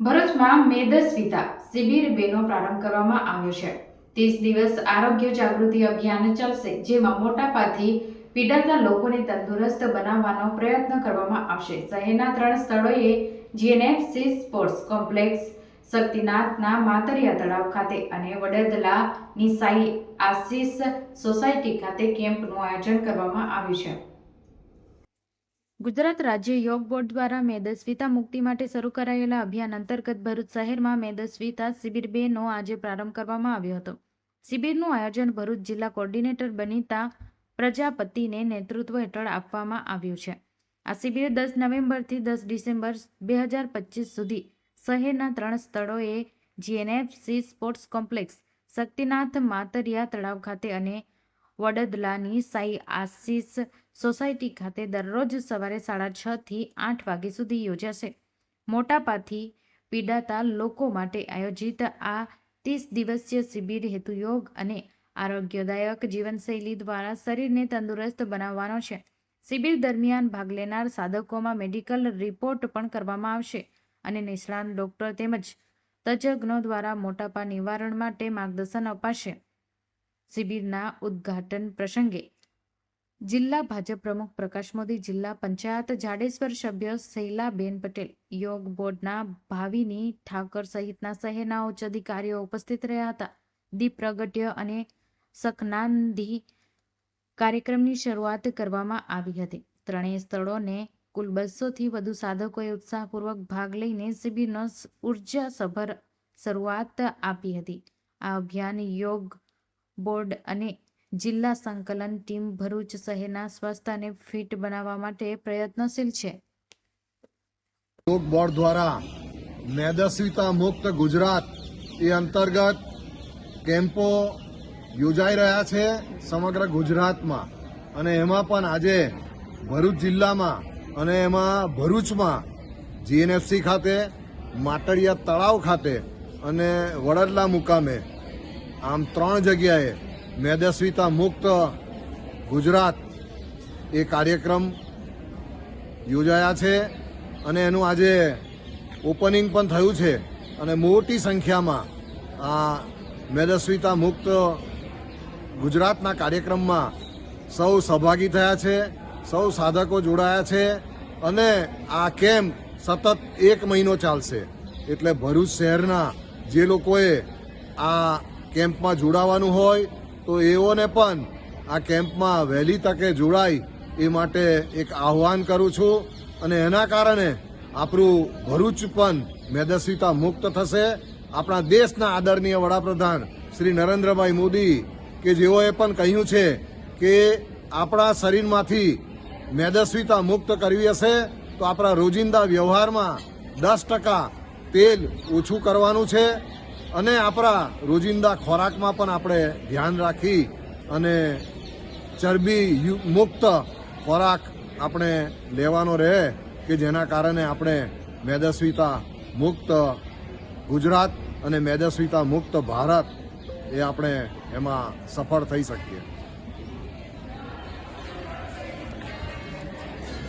ભરૂચમાં મેદસ્વિતા શિબિર બેનો પ્રારંભ કરવામાં આવ્યો છે. ત્રીસ દિવસ આરોગ્ય જાગૃતિ અભિયાન ચાલશે, જેમાં મોટાપાથી પીડાતા લોકોને તંદુરસ્ત બનાવવાનો પ્રયત્ન કરવામાં આવશે. શહેરના ત્રણ સ્થળોએ જીએનએફસી સ્પોર્ટ્સ કોમ્પ્લેક્સ, શક્તિનાથના માતરિયા તળાવ ખાતે અને વડોદરાની નિસાઈ આશીષ સોસાયટી ખાતે કેમ્પનું આયોજન કરવામાં આવ્યું છે. ગુજરાત રાજ્ય યોગ બોર્ડ દ્વારા મેદસ્વીતા મુક્તિ માટે શરૂ કરાયેલા અભિયાન અંતર્ગત ભરૂચ શહેરમાં મેદસ્વીતા શિબિર બેનો આજે પ્રારંભ કરવામાં આવ્યો હતો. શિબિરનું આયોજન ભરૂચ જિલ્લા કોર્ડિનેટર બનીતા પ્રજાપતિને નેતૃત્વ હેઠળ આપવામાં આવ્યું છે. આ શિબિર દસ નવેમ્બરથી દસ ડિસેમ્બર બે હજાર પચીસ સુધી શહેરના ત્રણ સ્થળોએ GNFC sports complex, Shaktinath, Matariya તળાવ ખાતે અને વડદલાની સાઈ આશીષ સોસાયટી ખાતે દરરોજ સવારે સાડા છ થી આઠ વાગ્યા સુધી યોજાશે. મોટાપાથી પીડાતા લોકો માટે આયોજિત આ ત્રીસ દિવસીય શિબિર હેતુ યોગ અને આરોગ્યદાયક જીવનશૈલી દ્વારા શરીરને તંદુરસ્ત બનાવવાનો છે. શિબિર દરમિયાન ભાગ લેનાર સાધકોમાં મેડિકલ રિપોર્ટ પણ કરવામાં આવશે અને નિષ્ણાત ડોક્ટર તેમજ તજજ્ઞો દ્વારા મોટાપા નિવારણ માટે માર્ગદર્શન અપાશે. શિબિરના ઉદ્ઘાટન પ્રસંગે જિલ્લા ભાજપ પ્રમુખ પ્રકાશ મોદી, જિલ્લા પંચાયત જાડેશ્વર સભ્ય શૈલાબેન પટેલ, યોગ બોર્ડના ભાવિની ઠાકર સહિતના શહેરના ઉચ્ચ અધિકારીઓ ઉપસ્થિત રહ્યા હતા. દીપ અને સખનાંદી કાર્યક્રમની શરૂઆત કરવામાં આવી હતી. ત્રણેય સ્થળોને કુલ બસોથી વધુ સાધકોએ ઉત્સાહપૂર્વક ભાગ લઈને શિબિરનો ઉર્જાસભર શરૂઆત આપી હતી. આ અભિયાન યોગ બોર્ડ અને જિલ્લા સંકલન ટીમ ભરૂચ શહેરના સ્વસ્થ અને ફિટ બનાવવા માટે પ્રયત્નશીલ છે. યોગ બોર્ડ દ્વારા મેદસ્વીતા મુક્ત ગુજરાત એ અંતર્ગત કેમ્પો યોજાઈ રહ્યા છે સમગ્ર ગુજરાતમાં. અને એમાં પણ આજે ભરૂચ જિલ્લામાં અને એમાં ભરૂચમાં જીએનએફસી ખાતે, માટડિયા તળાવ ખાતે અને વડદલા મુકામે આમ ત્રણ જગ્યાએ મેદસ્વીતા મુક્ત ગુજરાત એ કાર્યક્રમ યોજાયા છે અને એનું આજે ઓપનિંગ પણ થયું છે અને મોટી સંખ્યામાં આ મેદસ્વીતા મુક્ત ગુજરાતના કાર્યક્રમમાં સૌ સહભાગી થયા છે, સૌ સાધકો જોડાયા છે અને આ કેમ્પ સતત એક મહિનો ચાલશે. એટલે ભરૂચ શહેરના જે લોકોએ આ કેમ્પમાં જોડાવાનું હોય તો એઓને પણ આ કેમ્પમાં વહેલી તકે જોડાય એ માટે એક આહવાન કરું છું અને એના કારણે આપણું ભરૂચ પણ મેદસ્વીતા મુક્ત થશે. આપણા દેશના આદરણીય વડાપ્રધાન શ્રી નરેન્દ્રભાઈ મોદી કે જેઓએ પણ કહ્યું છે કે આપણા શરીરમાંથી મેદસ્વીતા મુક્ત કરવી હશે તો આપણા રોજિંદા વ્યવહારમાં દસ ટકા તેલ ઓછું કરવાનું છે. અને આપણા રોજિંદા ખોરાકમાં પણ આપણે ધ્યાન રાખી અને ચરબી મુક્ત ખોરાક આપણે લેવાનો રહે કે જેના કારણે આપણે મેદસ્વીતા મુક્ત ગુજરાત અને મેદસ્વીતા મુક્ત ભારત એ આપણે એમાં સફળ થઈ શકીએ.